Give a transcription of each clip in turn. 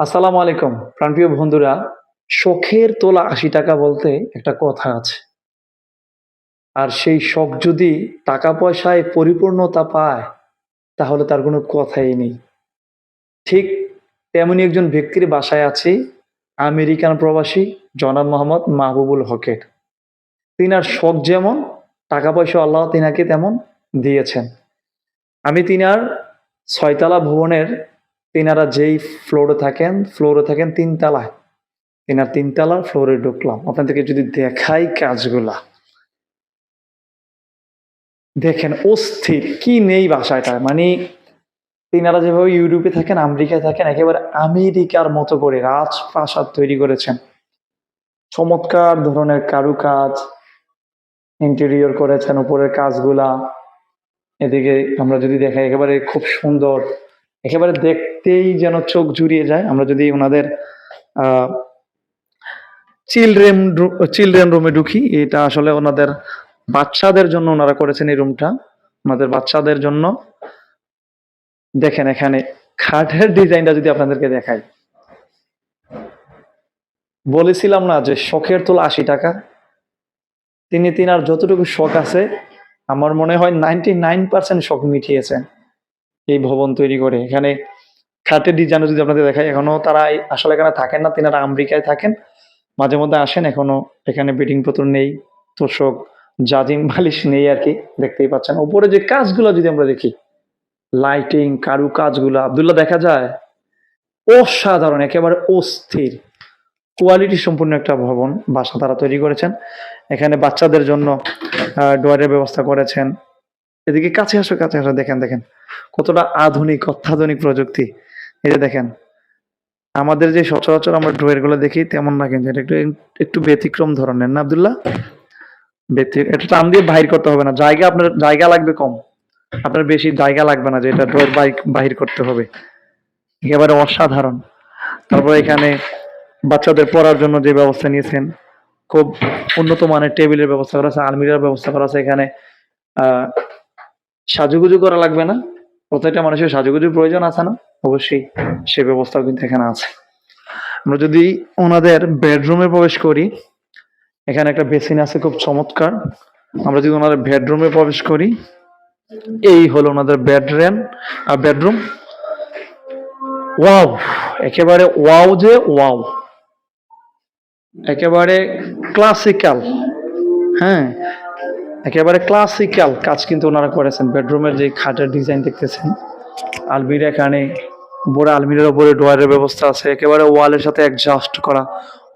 আসসালামু আলাইকুম, প্রাণপ্রিয় বন্ধুরা। শখের তোলা আশি টাকা বলতে একটা কথা আছে। আর সেই শখ যদি টাকা পয়সায় পরিপূর্ণতা পায়, তাহলে তার কোনো কথাই নেই। ঠিক তেমনি একজন ব্যক্তির বাসায় আছি, আমেরিকান প্রবাসী জনাব মোহাম্মদ মাহবুবুল হকের। তিনার শখ যেমন, টাকা পয়সা আল্লাহ তিনাকে তেমন দিয়েছেন। আমি তিনার ছয়তলা ভবনের তিনারা যেই ফ্লোরে থাকেন ফ্লোরে থাকেন তিনতলায় তিনার তিনতলার ফ্লোরে ঢুকলাম। আপনাদেরকে যদি দেখাই কাজগুলা। দেখেন অস্থির, কি নেই বাসায়টা মানে তিনারা যেভাবে ইউরোপে থাকেন, আমেরিকায় থাকেন, একেবারে আমেরিকার মতো করে রাজপ্রাসাদ তৈরি করেছেন। চমৎকার ধরনের কারুকাজ ইন্টেরিয়র করেছেন উপরের কাজগুলা। এদিকে আমরা যদি দেখাই, একেবারে খুব সুন্দর। একেবারে দেখতেই যেন চোখ জুড়িয়ে যায়। আমরা যদি ওনাদের চিলড্রেন চিলড্রেন রুমে ঢুকি, এটা আসলে ওনাদের বাচ্চাদের জন্য ওনারা করেছেন এই রুমটা ওনাদের বাচ্চাদের জন্য দেখেন এখানে খাটের ডিজাইনটা যদি আপনাদেরকে দেখাই। বলেছিলাম না যে শখের তোলা আশি টাকা। তিনি তিনার যতটুকু শখ আছে, আমার মনে হয় নাইনটি নাইন পার্সেন্ট শখ মিটিয়েছেন। এই ভবন তৈরি করে। এখানে খাটের ডিজাইন যদি আপনাদের দেখাই, এখনও তারা আসলে এখানে থাকেন না, তিনারা আমেরিকায় থাকেন। মাঝে মধ্যে আসেন, এখনও এখানে বেডিং পত্র নেই, তোষক, জাজিম বালিশ নেই আর কি, দেখতেই পাচ্ছেন। উপরে যে কাজগুলো যদি আমরা দেখি, লাইটিং কারু কাজগুলো আবদুল্লাহ দেখা যায়? অসাধারণ, একেবারে অস্থির। কোয়ালিটি সম্পূর্ণ একটা ভবন, বাসা তারা তৈরি করেছেন। এখানে বাচ্চাদের জন্য ডোয়ারের ব্যবস্থা করেছেন। এদিকে কাছে আসো কাছে আসো, দেখেন দেখেন। কতটা আধুনিক, অত্যাধুনিক প্রযুক্তি। এই যে দেখেন, আমাদের যে সচরাচর আমরা ড্রয়েরগুলো দেখি তেমন না কিন্তু এটা একটু একটু ব্যতিক্রম ধরনের। না আব্দুল্লাহ? এটা টান দিয়ে বাহির করতে হবে না। জায়গা আপনার, জায়গা লাগবে কম। আপনার বেশি জায়গা লাগবে না যে এটা ড্রয়ের বাইক বাহির করতে হবে। একেবারে অসাধারণ। তারপর এখানে বাচ্চাদের পড়ার জন্য যে ব্যবস্থা নিয়েছেন, খুব উন্নত মানের টেবিলের ব্যবস্থা করা আছে, আলমিরার ব্যবস্থা করা আছে এখানে। সাজুগুজু করা লাগবে না। প্রত্যেকটা মানুষের সাজুগুজুর প্রয়োজন আছে না? অবশ্যই সে ব্যবস্থাও কিন্তু এখানে আছে। আমরা যদি ওনাদের বেডরুমে প্রবেশ করি, এখানে একটা বেসিন আছে খুব চমৎকার। আমরা যদি ওনাদের বেডরুমে প্রবেশ করি, এই হলো ওনাদের বেডরেন আর বেডরুম ওয়াও একেবারে ওয়াও যে ওয়াও একেবারে ক্লাসিক্যাল হ্যাঁ একেবারে ক্লাসিক্যাল কাজ কিন্তু ওনারা করেছেন। বেডরুমের যে খাটের ডিজাইন দেখতেছেন, আলমিরা এখানে, উপরে আলমিরার উপরে ডোয়ারের ব্যবস্থা আছে, একেবারে ওয়ালের সাথে অ্যাডজাস্ট করা।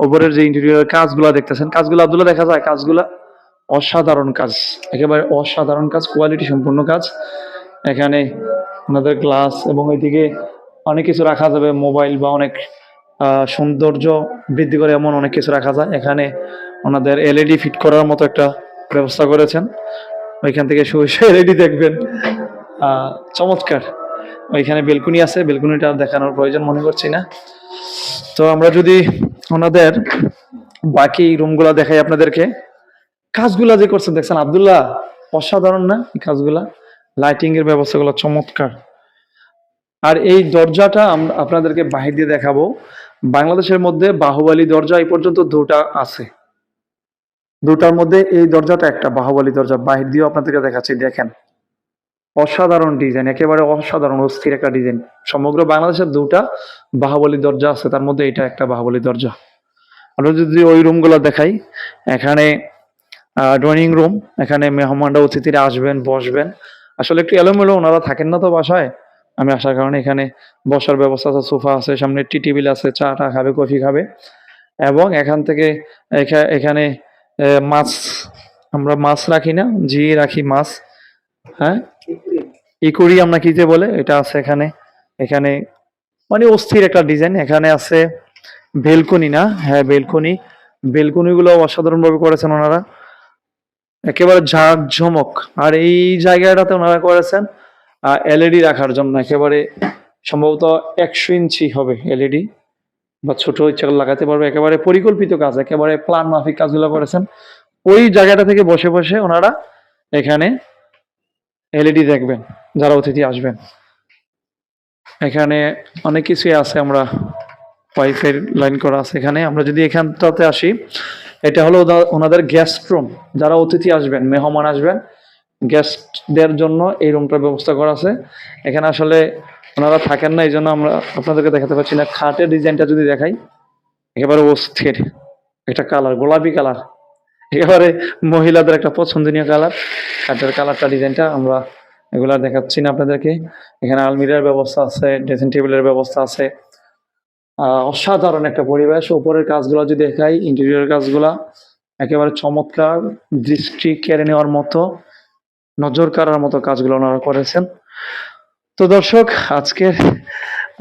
উপরের যে ইন্টেরিয়রের কাজগুলো দেখতেছেন, কাজগুলো আব্দুল্লাহ দেখা যায়, কাজগুলা অসাধারণ কাজ, একেবারে অসাধারণ কাজ কোয়ালিটি সম্পূর্ণ কাজ। এখানে ওনাদের গ্লাস এবং এদিকে অনেক কিছু রাখা যাবে মোবাইল বা অনেক সৌন্দর্য বৃদ্ধি করে এমন অনেক কিছু রাখা যায়। এখানে ওনাদের এলইডি ফিট করার মতো একটা ব্যবস্থা করেছেন। ওইখান থেকে শুয়ে এলইডি দেখবেন। চমৎকার। ওইখানে বেলকুনি আছে, বেলকুনিটা দেখানোর প্রয়োজন মনে করছি না। তো আমরা যদি ওনাদের বাকি রুমগুলা দেখাই আপনাদেরকে। কাজগুলা যে করছেন, দেখছেন আবদুল্লাহ, অসাধারণ না এই কাজগুলা? লাইটিং এর ব্যবস্থাগুলো চমৎকার। আর এই দরজাটা আমরা আপনাদেরকে বাহির দিয়ে দেখাবো। বাংলাদেশের মধ্যে বাহুবলী দরজা এই পর্যন্ত দুটা আছে। দুটার মধ্যে এই দরজাটা একটা, বাহুবলী দরজা। বাহির দিয়েও আপনাদেরকে দেখাচ্ছি, দেখেন। অসাধারণ ডিজাইন, একেবারে অসাধারণ, অস্থির একটা ডিজাইন। সমগ্র বাংলাদেশের দুটা বাহুবলী দরজা আছে, তার মধ্যে এটা একটা বাহুবলী দরজা। আমরা যদি ওই রুমগুলো দেখাই, এখানে ড্রয়িং রুম এখানে মেহমানরা অতিথিরা আসবেন, বসবেন। আসলে একটু এলোমেলো ওনারা থাকেন না তো বাসায়। আমি আসার কারণে এখানে বসার ব্যবস্থা আছে, সোফা আছে, সামনে টি টেবিল আছে, চা টা খাবে, কফি খাবে। এবং এখান থেকে এখা- এখানে মাছ, আমরা মাছ রাখি না জি রাখি মাছ হ্যাঁ? ইকুরিয়াম না কি যে বলে, এটা আছে এখানে এখানে মানে অস্থির একটা ডিজাইন এখানে আছে বেলকনি না? হ্যাঁ বেলকনি। বেলকনি অসাধারণভাবে করেছেন ওনারা। একেবারে ঝাঁক ঝমক। আর এই জায়গাটাতে ওনারা করেছেন এলইডি রাখার জন্য। একেবারে সম্ভবত একশো ইঞ্চি হবে এলইডি। বা ছোট ইচ্ছা লাগাতে পারবে, একেবারে পরিকল্পিত কাজ, একেবারে প্ল্যান মাফিক কাজগুলো করেছেন। ওই জায়গাটা থেকে বসে বসে ওনারা এখানে এলইডি দেখবেন, যারা অতিথি আসবেন। এখানে অনেক কিছুই আছে আমরা ওয়াইফাই লাইন করা আছে এখানে। আমরা যদি এখানটাতে আসি, এটা হলো ওনাদের গেস্ট রুম যারা অতিথি আসবেন, মেহমান আসবেন গেস্টদের জন্য এই রুমটার ব্যবস্থা করা আছে। এখানে আসলে ওনারা থাকেন না এই জন্য আমরা আপনাদেরকে দেখাতে পাচ্ছি না। খাটের ডিজাইনটা যদি দেখাই, একেবারে অস্থির। একটা কালার, গোলাপি কালার। একেবারে মহিলাদের একটা পছন্দনীয় কালার। খাটের কালারটা, ডিজাইনটা আমরা এগুলা দেখাচ্ছি না আপনাদেরকে। এখানে আলমিরার ব্যবস্থা আছে, ড্রেসিং টেবিলের ব্যবস্থা আছে। অসাধারণ একটা পরিবেশ। উপরের কাজগুলো যদি দেখাই ইন্টেরিয়র কাজগুলা, একেবারে চমৎকার দৃষ্টি কেড়ে নেওয়ার মতো, নজর কাড়ার মতো কাজগুলো ওনারা করেছেন। তো দর্শক আজকের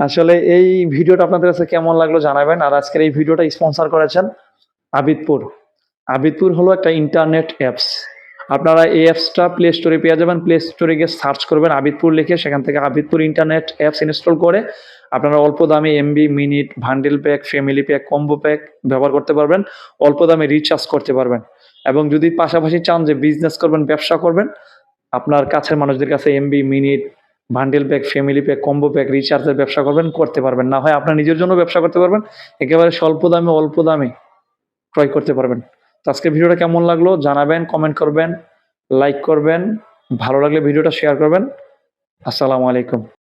আসলে এই ভিডিওটা আপনাদের কাছে কেমন লাগল জানাবেন। আর আজকের এই ভিডিওটা স্পন্সর করেছেন আবিদপুর। আবিদপুর হলো একটা ইন্টারনেট অ্যাপস। আপনারা এই অ্যাপসটা প্লে স্টোরে পেয়ে যাবেন। প্লে স্টোরে গিয়ে সার্চ করবেন আবিদপুর লিখে, সেখান থেকে আবিদপুর ইন্টারনেট অ্যাপস ইনস্টল করে আপনারা অল্প দামে MB minute bundle pack family pack combo pack ব্যবহার করতে পারবেন। অল্প দামে রিচার্জ করতে পারবেন। এবং যদি পাশাপাশি চান যে বিজনেস করবেন, ব্যবসা করবেন, আপনার কাছের মানুষদের কাছে MB minute bundle pack family pack combo pack রিচার্জের ব্যবসা করবেন, করতে পারবেন। না হয় আপনার নিজের জন্য ব্যবসা করতে পারবেন, একেবারে স্বল্প দামে, অল্প দামে ক্রয় করতে পারবেন। তো আজকে ভিডিওটা কেমন লাগল জানাবেন কমেন্ট করবেন লাইক করবেন, ভালো লাগলে ভিডিওটা শেয়ার করবেন। আসসালামু আলাইকুম।